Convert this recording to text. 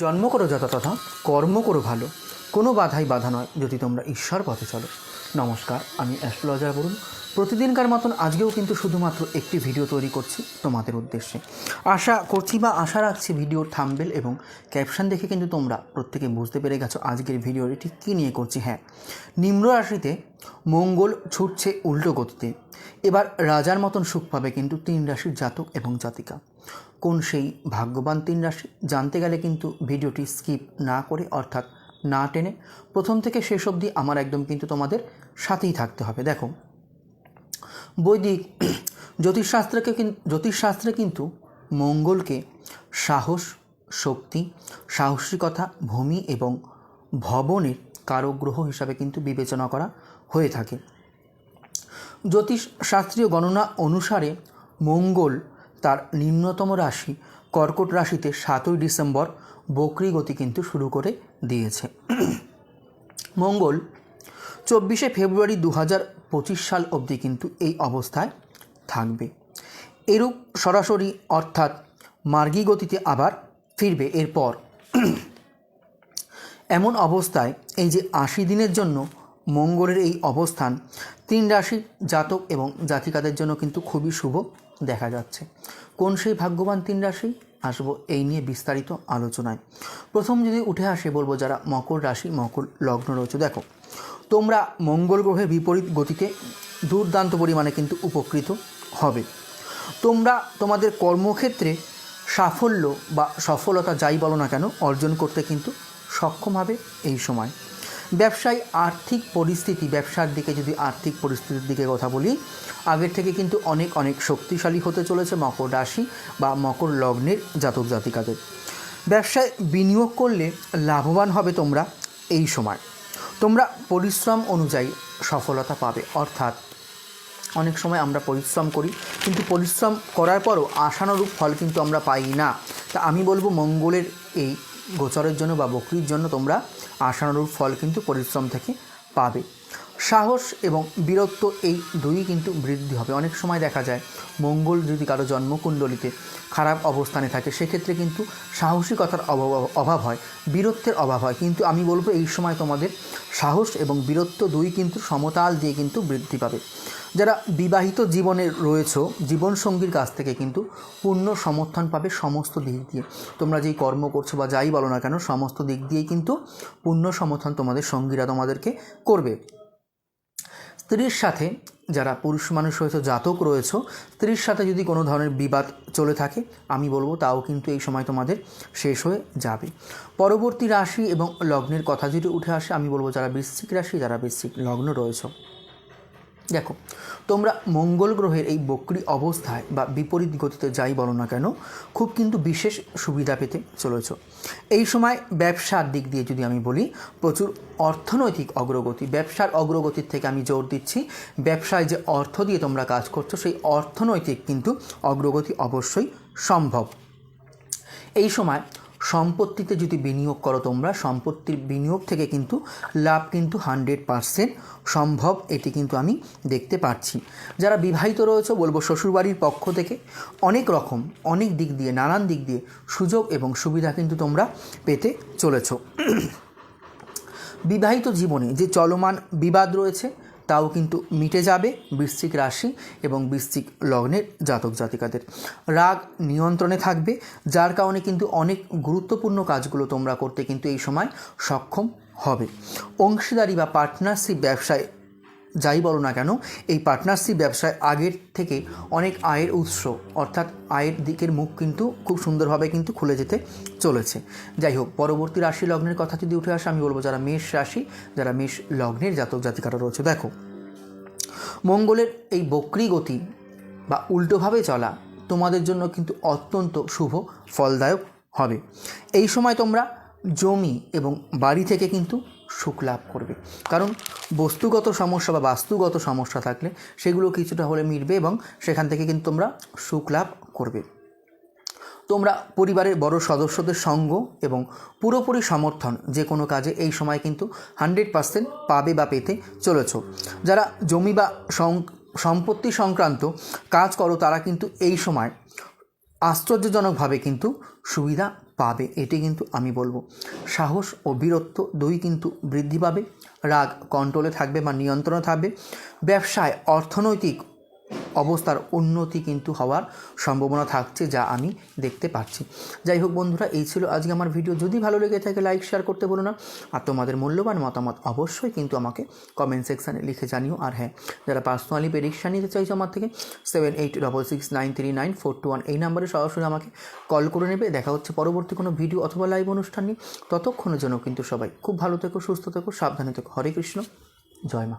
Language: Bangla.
জন্ম করো যথাতথা তথা কর্ম করো ভালো। কোনো বাধাই বাধা নয় যদি তোমরা ঈশ্বর পথে চলো। নমস্কার, আমি অ্যাস্ট্রোলজার বলুন প্রতিদিনকার মতন আজকেও কিন্তু শুধুমাত্র একটি ভিডিও তৈরি করছি তোমাদের উদ্দেশ্যে। আশা করছি বা আশা রাখছি ভিডিওর থাম্বেল এবং ক্যাপশন দেখে কিন্তু তোমরা প্রত্যেকে বুঝতে পেরে গেছো আজকের ভিডিওটি কী নিয়ে করছি। হ্যাঁ নিম্ন রাশিতে মঙ্গল ছুটছে উল্টো গতিতে। এবার রাজার মতন সুখ পাবে কিন্তু তিন রাশির জাতক এবং জাতিকা। কোন সেই ভাগ্যবান তিন রাশি? জানতে গেলে কিন্তু ভিডিওটি স্কিপ না করে অর্থাৎ না টেনে প্রথম থেকে শেষ অবধি আমার একদম কিন্তু তোমাদের সাথেই থাকতে হবে। দেখো, বৈদিক জ্যোতিষশাস্ত্রকে জ্যোতিষশাস্ত্রে কিন্তু মঙ্গলকে সাহস, শক্তি, সাহসিকতা, ভূমি এবং ভবনের কারক গ্রহ হিসাবে কিন্তু বিবেচনা করা হয়ে থাকে। জ্যোতিষ শাস্ত্রীয় গণনা অনুসারে মঙ্গল তার নিম্নতম রাশি কর্কট রাশিতে সাতই ডিসেম্বর বকরি গতি কিন্তু শুরু করে দিয়েছে। মঙ্গল, চব্বিশে ফেব্রুয়ারি দু হাজার পঁচিশ সাল অবধি কিন্তু এই অবস্থায় থাকবে। এরূপ সরাসরি অর্থাৎ মার্গী গতিতে আবার ফিরবে। এরপর, এমন অবস্থায় এই যে আশি দিনের জন্য মঙ্গলের এই অবস্থান তিন রাশির জাতক এবং জাতিকাদের জন্য কিন্তু খুবই শুভ দেখা যাচ্ছে। কোন সেই ভাগ্যবান তিন রাশি? আসব এই নিয়ে বিস্তারিত আলোচনায়। প্রথম যদি উঠে আসে বলব যারা মকর রাশি, মকর লগ্ন রয়েছে, দেখো, তোমরা মঙ্গল গ্রহের বিপরীত গতিতে দুর্দান্ত পরিমাণে কিন্তু উপকৃত হবে। তোমরা তোমাদের কর্মক্ষেত্রে সাফল্য বা সফলতা যাই বলো না কেন, অর্জন করতে কিন্তু সক্ষম হবে এই সময়। ব্যবসায় আর্থিক পরিস্থিতি, ব্যবসার দিকে যদি আর্থিক পরিস্থিতির দিকে কথা বলি, আগের থেকে কিন্তু অনেক অনেক শক্তিশালী হতে চলেছে মকর রাশি বা মকর লগ্নের জাতক জাতিকাদের। ব্যবসায় বিনিয়োগ করলে লাভবান হবে তোমরা এই সময়। তোমরা পরিশ্রম অনুযায়ী সফলতা পাবে। অর্থাৎ অনেক সময় আমরা পরিশ্রম করি, কিন্তু পরিশ্রম করার পরও আশানুরূপ ফল কিন্তু আমরা পাই না। তা আমি বলব মঙ্গলের এই গোচরের জন্য বা বকরির জন্য তোমরা আশানুরূপ ফল কিন্তু পরিশ্রম থেকে পাবে। সাহস এবং বীরত্ব এই দুই কিন্তু বৃদ্ধি হবে। অনেক সময় দেখা যায়, মঙ্গল যদি কারও জন্মকুণ্ডলিতে খারাপ অবস্থানে থাকে, সেক্ষেত্রে কিন্তু সাহসিকতার অভাব অভাব হয়, বীরত্বের অভাব হয়। কিন্তু আমি বলব এই সময় তোমাদের সাহস এবং বীরত্ব দুই কিন্তু সমতাল দিয়ে কিন্তু বৃদ্ধি পাবে। যারা বিবাহিত জীবনে রয়েছ, জীবনসঙ্গীর কাছ থেকে কিন্তু পূর্ণ সমর্থন পাবে সমস্ত দিক দিয়ে। তোমরা যেই কর্ম করছ বা যাই বলো না কেন, সমস্ত দিক দিয়েই কিন্তু পূর্ণ সমর্থন তোমাদের সঙ্গীরা তোমাদেরকে করবে। স্ত্রীর সাথে যারা পুরুষ মানুষ রয়েছে, জাতক রয়েছে, স্ত্রীর সাথে যদি কোনো ধরনের বিবাদ চলে থাকে, আমি বলব তাও কিন্তু এই সময় তোমাদের শেষ হয়ে যাবে। পরবর্তী রাশি এবং লগ্নের কথা যদি উঠে আসে, আমি বলব যারা বৃশ্চিক রাশি, যারা বৃশ্চিক লগ্ন রয়েছে। দেখো, তোমরা মঙ্গল গ্রহের এই বক্রি অবস্থায় বা বিপরীত গতিতে যাই বলো না কেন, খুব কিন্তু বিশেষ সুবিধা পেতে চলেছ। এই সময় ব্যবসার দিক দিয়ে যদি আমি বলি, প্রচুর অর্থনৈতিক অগ্রগতি, ব্যবসার অগ্রগতির থেকে আমি জোর দিচ্ছি। ব্যবসায় যে অর্থ দিয়ে তোমরা কাজ করছ, সেই অর্থনৈতিক কিন্তু অগ্রগতি অবশ্যই সম্ভব। এই সময় সম্পত্তিতে যদি বিনিয়োগ করো তোমরা, সম্পত্তির বিনিয়োগ থেকে কিন্তু লাভ কিন্তু হান্ড্রেড পারসেন্ট সম্ভব, এটি কিন্তু আমি দেখতে পাচ্ছি। যারা বিবাহিত রয়েছে, বলব শ্বশুরবাড়ির পক্ষ থেকে, অনেক রকম, অনেক দিক দিয়ে, নানান দিক দিয়ে সুযোগ এবং সুবিধা কিন্তু তোমরা পেতে চলেছ। বিবাহিত জীবনে যে চলমান বিবাদ রয়েছে তাও কিন্তু মিটে যাবে বৃশ্চিক রাশি এবং বৃশ্চিক লগ্নের জাতক জাতিকাদের। রাগ নিয়ন্ত্রণে থাকবে, যার কারণে কিন্তু অনেক গুরুত্বপূর্ণ কাজগুলো তোমরা করতে কিন্তু এই সময় সক্ষম হবে। অংশীদারি বা পার্টনারশিপ ব্যবসায় যাই বলো না কেন, এই পার্টনারশিপ ব্যবসায় আগের থেকে অনেক আয়ের উৎস, অর্থাৎ আয়ের দিকের মুখ কিন্তু খুব সুন্দরভাবে কিন্তু খুলে যেতে চলেছে। যাই হোক, পরবর্তী রাশি লগ্নের কথা যদি উঠে আসে, আমি বলব যারা মেষ রাশি, যারা মেষ লগ্নের জাতক জাতিকারা রয়েছে, দেখো, মঙ্গলের এই বক্রি গতি বা উল্টোভাবে চলা তোমাদের জন্য কিন্তু অত্যন্ত শুভ, ফলদায়ক হবে। এই সময় তোমরা জমি এবং বাড়ি থেকে কিন্তু সুখ লাভ করবে। কারণ বস্তুগত সমস্যা বা বাস্তুগত সমস্যা থাকলে সেগুলো কিছুটা হলে মিটবে এবং সেখান থেকে কিন্তু তোমরা সুখ লাভ করবে। তোমরা পরিবারের বড় সদস্যদের সঙ্গ এবং পুরোপুরি সমর্থন যে কোনো কাজে এই সময় কিন্তু হান্ড্রেড পার্সেন্ট পাবে বা পেতে চলেছ। যারা জমি বা সম্পত্তি সংক্রান্ত কাজ করো তারা কিন্তু এই সময় আশ্চর্যজনকভাবে কিন্তু সুবিধা পাবে, এটি কিন্তু আমি বলব। সাহস ও বীরত্ব দুই কিন্তু বৃদ্ধি পাবে। রাগ কন্ট্রোলে থাকবে বা নিয়ন্ত্রণে থাকবে। ব্যবসায় অর্থনৈতিক অবস্থার উন্নতি কিন্তু হওয়ার সম্ভাবনা থাকছে যা আমি দেখতে পাচ্ছি। যাই হোক বন্ধুরা, এই ছিল আজকে আমার ভিডিও। যদি ভালো লেগে থাকে লাইক শেয়ার করতে বলো না। আর তোমাদের মূল্যবান মতামত অবশ্যই কিন্তু আমাকে কমেন্ট সেকশানে লিখে জানিও। আর হ্যাঁ যারা পার্সোনালি প্রেডিকশান নিতে চাইছো আমার থেকে seven eight double six nine three nine four two one এই নাম্বারে সরাসরি আমাকে কল করে নেবে। দেখা হচ্ছে পরবর্তী কোনো ভিডিও অথবা লাইভ অনুষ্ঠান নিয়ে। ততক্ষণের জন্য কিন্তু সবাই খুব ভালো থেকো, সুস্থ থেকো, সাবধানে থেকো। হরে কৃষ্ণ। জয় মা।